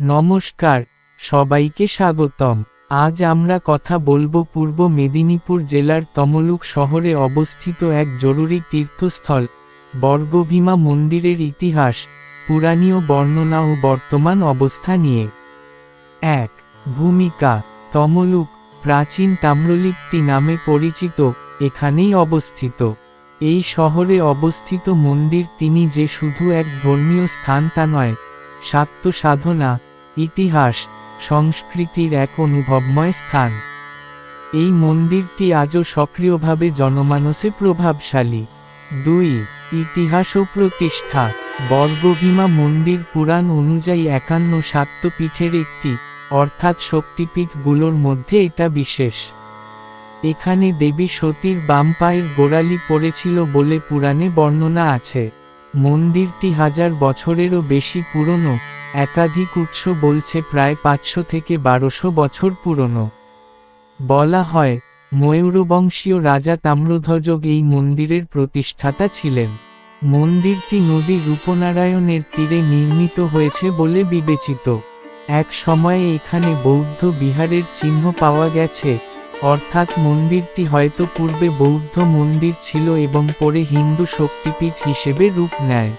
নমস্কার, সবাইকে স্বাগতম। আজ আমরা কথা বলব পূর্ব মেদিনীপুর জেলার তমলুক শহরে অবস্থিত এক জরুরি তীর্থস্থল, বর্গভীমা মন্দিরের ইতিহাস, পুরাণীয় বর্ণনা ও বর্তমান অবস্থা নিয়ে। এক, ভূমিকা, তমলুক, প্রাচীন তাম্রলিপ্তি নামে পরিচিত, এখানেই অবস্থিত। এই শহরে অবস্থিত মন্দির তিনি যে শুধু এক ধর্মীয় স্থান তা নয় শাক্ত সাধনা ইতিহাস, সংস্কৃতির এক অনুভবময় স্থান। এই মন্দিরটি আজও সক্রিয়ভাবে জনমানসে প্রভাবশালী। দুই, ইতিহাস ও প্রতিষ্ঠা। বর্গভীমা মন্দির পুরাণ অনুযায়ী একান্ন শাক্তপীঠের একটি, অর্থাৎ শক্তিপীঠগুলোর মধ্যে এটা বিশেষ। এখানে দেবী সতীর বাম পায়ের গোড়ালি পড়েছিল বলে পুরাণে বর্ণনা আছে। মন্দিরটি হাজার বছরেরও বেশি পুরনো। একাধিক উৎস বলছে প্রায় পাঁচশো থেকে বারোশো বছর পুরনো। বলা হয়, ময়ূরবংশীয় রাজা তাম্রধ্বজক এই মন্দিরের প্রতিষ্ঠাতা ছিলেন। মন্দিরটি নদী রূপনারায়ণের তীরে নির্মিত হয়েছে বলে বিবেচিত। এক সময়ে এখানে বৌদ্ধ বিহারের চিহ্ন পাওয়া গেছে, অর্থাৎ মন্দিরটি হয়তো পূর্বে বৌদ্ধ মন্দির ছিল এবং পরে হিন্দু শক্তিপীঠ হিসেবে রূপ নেয়।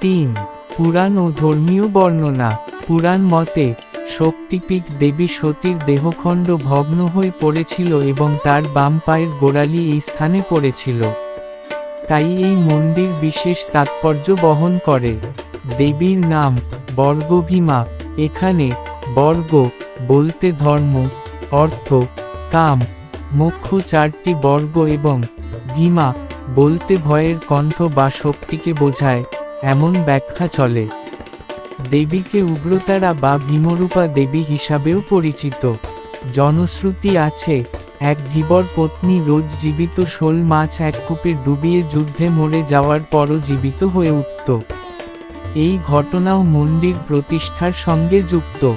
তিন পুরাণ ও ধর্মীয় বর্ণনা, পুরাণ মতে, শক্তিপীঠ দেবী সতীর দেহখণ্ড ভগ্ন হয়ে পড়েছিল এবং তার বাম পায়ের গোড়ালি এই স্থানে পড়েছিল। তাই এই মন্দির বিশেষ তাৎপর্য বহন করে। দেবীর নাম, বর্গভীমা, এখানে, বর্গ, বলতে ধর্ম, অর্থ, কাম মুখ্য চারটি বর্গ এবং, ভীমা, বলতে ভয়ের কণ্ঠ বা শক্তিকে বোঝায়। এমন ব্যাখ্যা চলে। দেবীকে উগ্রতারা বা ভীমরূপা দেবী হিসাবেও পরিচিত। জনশ্রুতি আছে, এক ধীবর পত্নী রোজ জীবিত শোল মাছ এক কূপে ডুবিয়ে যুদ্ধে মরে যাওয়ার পরও জীবিত হয়ে উঠত। এই ঘটনাও মন্দির প্রতিষ্ঠার সঙ্গে যুক্ত।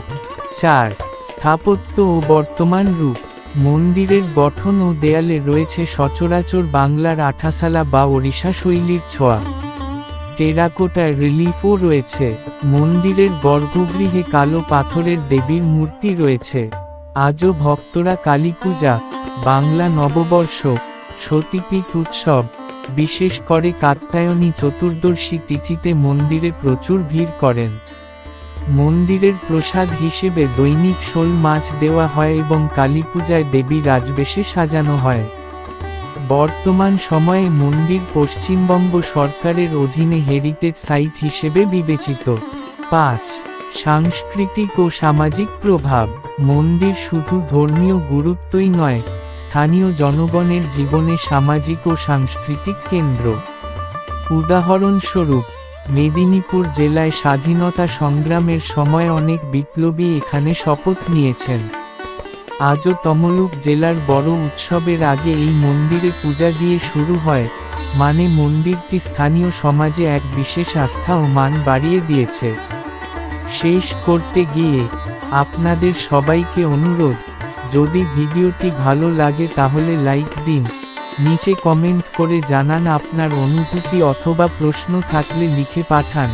চার, স্থাপত্য ও বর্তমান রূপ। মন্দিরের গঠন ও দেয়ালে রয়েছে সচরাচর বাংলার আঠাসালা বা ওড়িশা শৈলীর ছোঁয়া। টেরাকোটা রিলিফও রয়েছে। মন্দিরের গর্ভগৃহে কালো পাথরের দেবীর মূর্তি রয়েছে। আজও ভক্তরা কালী পূজা বাংলা নববর্ষ, সতীপীঠ উৎসব, বিশেষ করে কাত্যায়নী চতুর্দশী তিথিতে মন্দিরে প্রচুর ভিড় করেন। মন্দিরের প্রসাদ হিসেবে দৈনিক শোল মাছ দেওয়া হয় এবং কালী পূজায় দেবী রাজবেশে সাজানো হয়। বর্তমান সময়ে মন্দির পশ্চিমবঙ্গ সরকারের অধীনে হেরিটেজ সাইট হিসেবে বিবেচিত। পাঁচ, সাংস্কৃতিক ও সামাজিক প্রভাব। মন্দির শুধু ধর্মীয় গুরুত্বই নয়, স্থানীয় জনগণের জীবনে সামাজিক ও সাংস্কৃতিক কেন্দ্র। উদাহরণস্বরূপ, মেদিনীপুর জেলায় স্বাধীনতা সংগ্রামের সময় অনেক বিপ্লবী এখানে শপথ নিয়েছেন। আজও তমলুক জেলার বড় উৎসবের আগে এই মন্দিরে পূজা দিয়ে শুরু হয় মানে মন্দিরটি স্থানীয় সমাজে এক বিশেষ আস্থা ও মান বাড়িয়ে দিয়েছে। শেষ করতে গিয়ে আপনাদের সবাইকে অনুরোধ, যদি ভিডিওটি ভালো লাগে তাহলে লাইক দিন, নিচে কমেন্ট করে জানান আপনার অনুভূতি অথবা প্রশ্ন থাকলে লিখে পাঠান,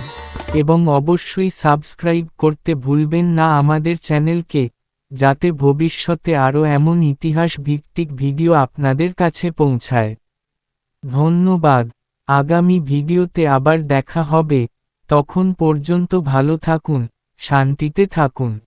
এবং অবশ্যই সাবস্ক্রাইব করতে ভুলবেন না আমাদের চ্যানেলকে। যাতে ভবিষ্যতে আরও এমন ইতিহাস ভিত্তিক ভিডিও আপনাদের কাছে পৌঁছায়। ধন্যবাদ। আগামী ভিডিওতে আবার দেখা হবে। তখন পর্যন্ত ভালো থাকুন, শান্তিতে থাকুন।